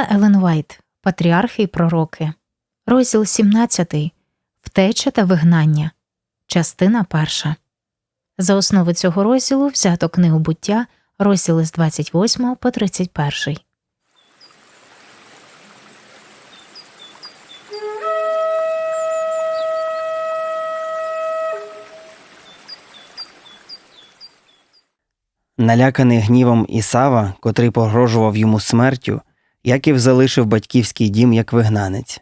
Читала Елен Вайт Патріархи і пророки, розділ 17 Втеча та вигнання, частина перша. За основу цього розділу взято книгу буття, розділи з 28 по 31. Наляканий гнівом Ісава, котрий погрожував йому смертю, Яків залишив батьківський дім як вигнанець.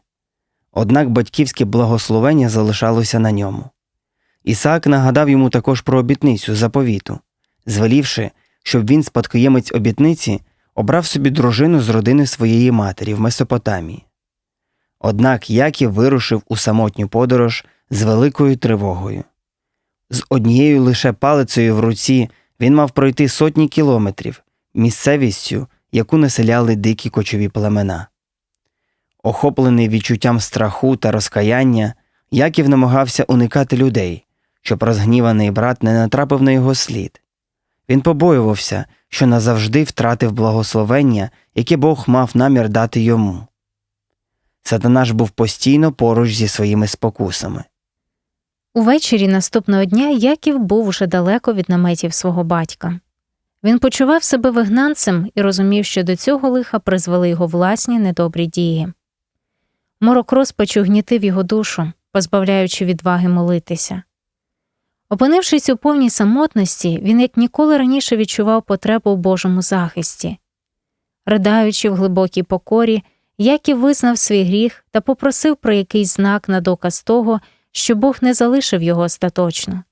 Однак батьківське благословення залишалося на ньому. Ісаак нагадав йому також про обітницю заповіту, звелівши, щоб він, спадкоємець обітниці, обрав собі дружину з родини своєї матері в Месопотамії. Однак Яків вирушив у самотню подорож з великою тривогою. З однією лише палицею в руці він мав пройти сотні кілометрів місцевістю, яку населяли дикі кочові племена. Охоплений відчуттям страху та розкаяння, Яків намагався уникати людей, щоб розгніваний брат не натрапив на його слід. Він побоювався, що назавжди втратив благословення, яке Бог мав намір дати йому. Сатана ж був постійно поруч зі своїми спокусами. Увечері наступного дня Яків був уже далеко від наметів свого батька. Він почував себе вигнанцем і розумів, що до цього лиха призвели його власні недобрі дії. Морок розпачу гнітив його душу, позбавляючи відваги молитися. Опинившись у повній самотності, він як ніколи раніше відчував потребу в Божому захисті. Riдаючи в глибокій покорі, Яків визнав свій гріх та попросив про якийсь знак на доказ того, що Бог не залишив його остаточно.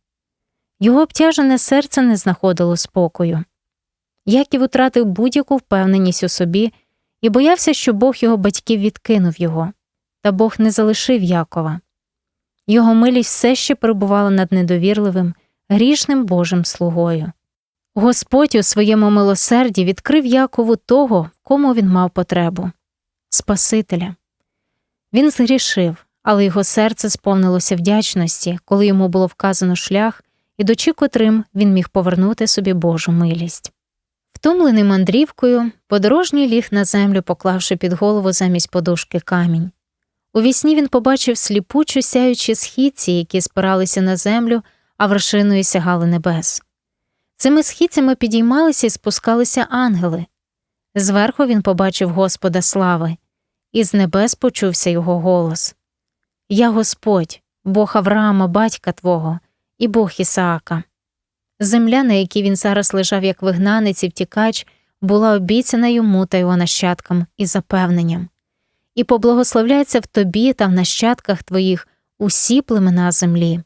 Його обтяжене серце не знаходило спокою. Яків втратив будь-яку впевненість у собі і боявся, що Бог його батьків відкинув його, та Бог не залишив Якова. Його милість все ще перебувала над недовірливим, грішним Божим слугою. Господь у своєму милосерді відкрив Якову того, кому він мав потребу Спасителя. Він згрішив, але його серце сповнилося вдячності, коли йому було вказано шлях, ідучи котрим він міг повернути собі Божу милість. Втомлений мандрівкою, подорожній ліг на землю, поклавши під голову замість подушки камінь. У вісні він побачив сліпучу сяючі східці, які спиралися на землю, а вершиною сягали небес. Цими східцями підіймалися і спускалися ангели. Зверху він побачив Господа слави, і з небес почувся його голос Я Господь, Бог Авраама, батька Твого, і Бог Ісаака. Земля, на якій він зараз лежав як вигнанець і втікач, була обіцяна йому та його нащадкам і запевненням, і поблагословляється в тобі та в нащадках твоїх усі племена землі.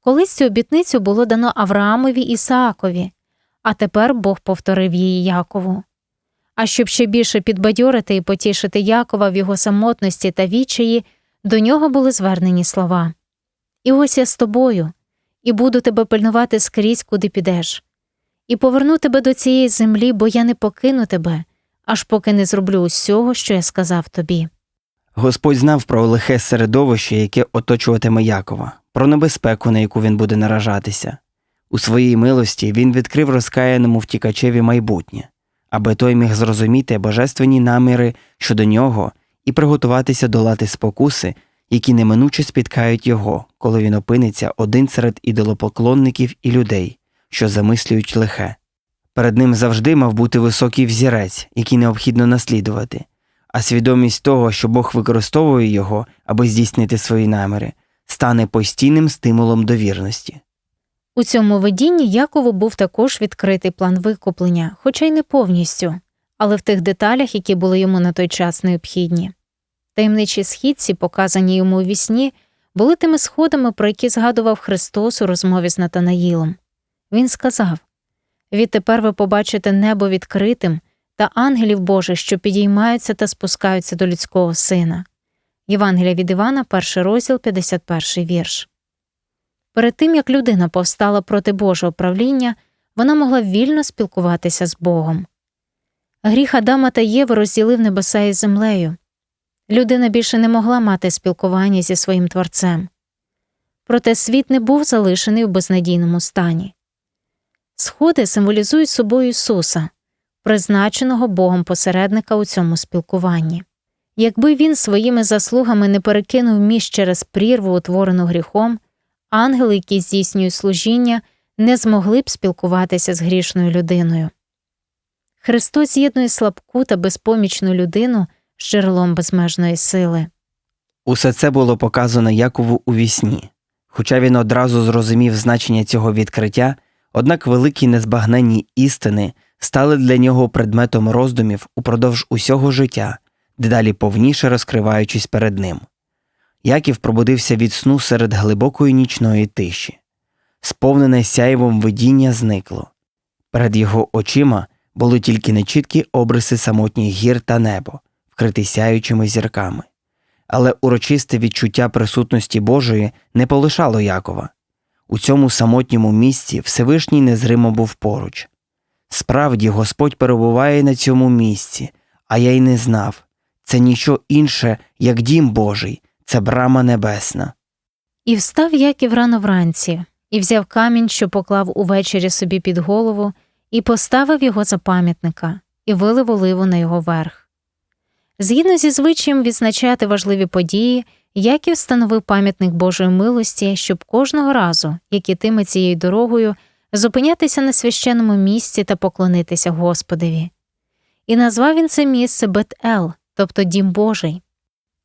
Колись цю обітницю було дано Авраамові і а тепер Бог повторив її Якову. А щоб ще більше підбадьорити і потішити Якова в його самотності та вічаї, до нього були звернені слова І ось я з тобою і буду тебе пильнувати скрізь, куди підеш, і поверну тебе до цієї землі, бо я не покину тебе, аж поки не зроблю усього, що я сказав тобі. Господь знав про лихе середовище, яке оточуватиме Якова, про небезпеку, на яку він буде наражатися. У своїй милості він відкрив розкаяному втікачеві майбутнє, аби той міг зрозуміти божественні наміри щодо нього і приготуватися долати спокуси, які неминуче спіткають його, коли він опиниться один серед ідолопоклонників і людей, що замислюють лихе. Перед ним завжди мав бути високий взірець, який необхідно наслідувати, а свідомість того, що Бог використовує його, аби здійснити свої наміри, стане постійним стимулом до вірності. У цьому видінні Якову був також відкритий план викуплення, хоча й не повністю, але в тих деталях, які були йому на той час необхідні. Таємничі східці, показані йому у вісні, були тими сходами, про які згадував Христос у розмові з Натанаїлом. Він сказав Відтепер ви побачите небо відкритим та ангелів Божих, що підіймаються та спускаються до людського сина. Євангелія від Івана, перший розділ, 51 вірш. Перед тим як людина повстала проти Божого правління, вона могла вільно спілкуватися з Богом. Гріх Адама та Єви розділив небеса із землею людина більше не могла мати спілкування зі своїм творцем. Проте світ не був залишений у безнадійному стані. Сходи символізують собою Ісуса, призначеного Богом посередника у цьому спілкуванні. Якби він своїми заслугами не перекинув міст через прірву, утворену гріхом, ангели, які здійснюють служіння, не змогли б спілкуватися з грішною людиною. Христос з'єднує слабку та безпомічну людину з джерелом безмежної сили. Усе це було показано Якову у вісні. Хоча він одразу зрозумів значення цього відкриття, однак великі незбагненні істини стали для нього предметом роздумів упродовж усього життя, дедалі повніше розкриваючись перед ним. Яків пробудився від сну серед глибокої нічної тиші. Сповнене сяйвом видіння зникло. Перед його очима були тільки нечіткі обриси самотніх гір та небо, вкриті сяючими зірками. Але урочисте відчуття присутності Божої не полишало Якова. У цьому самотньому місці Всевишній незримо був поруч. Справді, Господь перебуває на цьому місці, а я й не знав це ніщо інше, як дім Божий, це брама небесна. І встав Яків рано вранці, і взяв камінь, що поклав увечері собі під голову, і поставив його за пам'ятника, і вилив оливу на його верх. Згідно зі звичаєм відзначати важливі події, Яків встановив пам'ятник Божої милості, щоб кожного разу, як ітиме цією дорогою, зупинятися на священному місці та поклонитися Господові. І назвав він це місце Бет-Ел, тобто Дім Божий.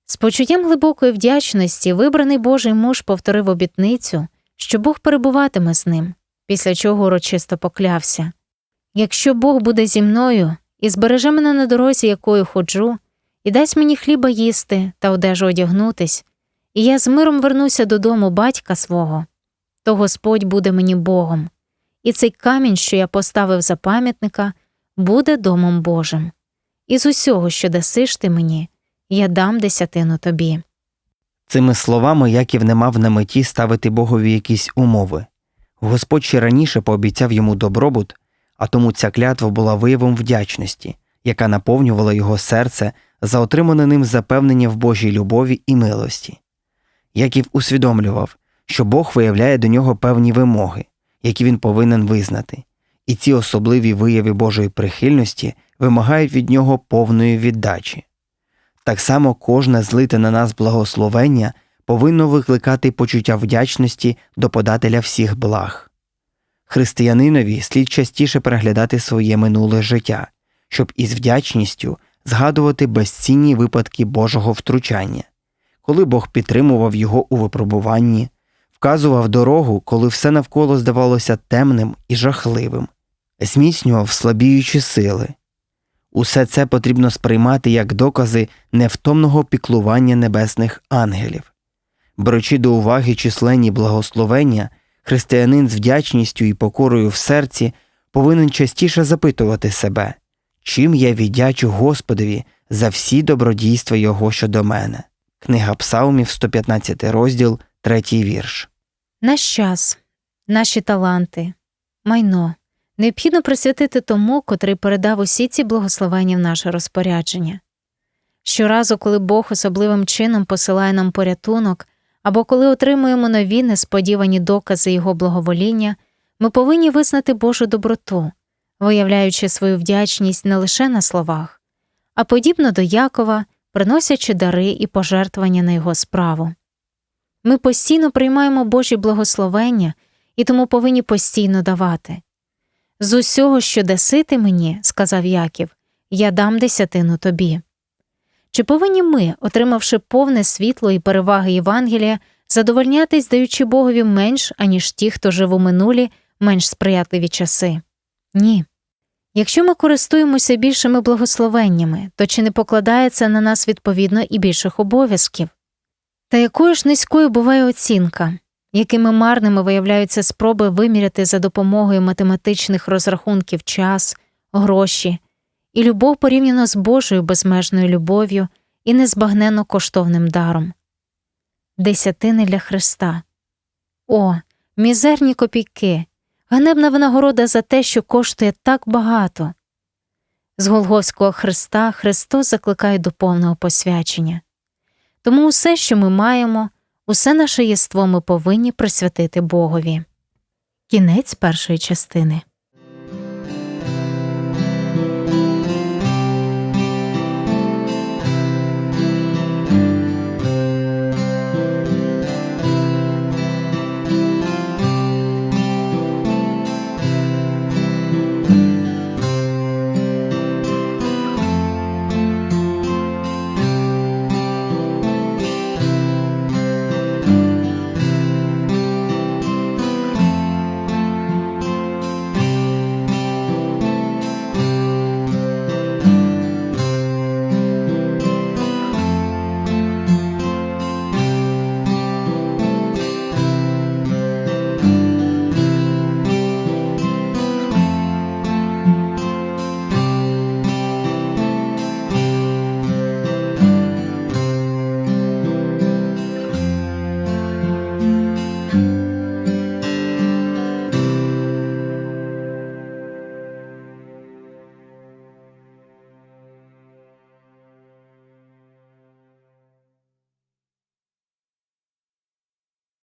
З почуттям глибокої вдячності вибраний Божий муж повторив обітницю, що Бог перебуватиме з ним, після чого урочисто поклявся Якщо Бог буде зі мною і збереже мене на дорозі, якою ходжу, і дасть мені хліба їсти та одежу одягнутись, і я з миром вернуся додому батька свого, то Господь буде мені Богом, і цей камінь, що я поставив за пам'ятника, буде домом Божим. І з усього, що дасиш ти мені, я дам десятину тобі. Цими словами Яків не мав на меті ставити Богові якісь умови. Господь ще раніше пообіцяв йому добробут, а тому ця клятва була виявом вдячності, яка наповнювала його серце за отримане ним запевнення в Божій любові і милості. Яків усвідомлював, що Бог виявляє до нього певні вимоги, які він повинен визнати, і ці особливі вияви Божої прихильності вимагають від нього повної віддачі. Так само кожне злите на нас благословення повинно викликати почуття вдячності до подателя всіх благ. Християнинові слід частіше переглядати своє минуле життя, щоб із вдячністю згадувати безцінні випадки Божого втручання, коли Бог підтримував його у випробуванні, вказував дорогу, коли все навколо здавалося темним і жахливим, зміцнював слабіючі сили. Усе це потрібно сприймати як докази невтомного піклування небесних ангелів. Беручи до уваги численні благословення, християнин з вдячністю і покорою в серці повинен частіше запитувати себе, чим я віддячу Господові за всі добродійства Його щодо мене. Книга Псалмів, 115 розділ, 3 вірш. Наш час, наші таланти, майно необхідно присвятити тому, котрий передав усі ці благословення в наше розпорядження. Щоразу, коли Бог особливим чином посилає нам порятунок, або коли отримуємо нові несподівані докази Його благовоління, ми повинні визнати Божу доброту, виявляючи свою вдячність не лише на словах, а подібно до Якова, приносячи дари і пожертвування на його справу. Ми постійно приймаємо Божі благословення і тому повинні постійно давати. З усього, що даси ти мені, сказав Яків, я дам десятину тобі. Чи повинні ми, отримавши повне світло і переваги Євангелія, задовольнятись, даючи Богові менш, аніж ті, хто жив у минулі, менш сприятливі часи? Ні. Якщо ми користуємося більшими благословеннями, то чи не покладається на нас відповідно і більших обов'язків? Та якою ж низькою буває оцінка, якими марними виявляються спроби виміряти за допомогою математичних розрахунків час, гроші, і любов порівняно з Божою безмежною любов'ю і незбагненно коштовним даром. Десятини для Христа. О, мізерні копійки, ганебна винагорода за те, що коштує так багато. З Голговського Христа Христос закликає до повного посвячення. Тому усе, що ми маємо, усе наше єство ми повинні присвятити Богові. Кінець першої частини.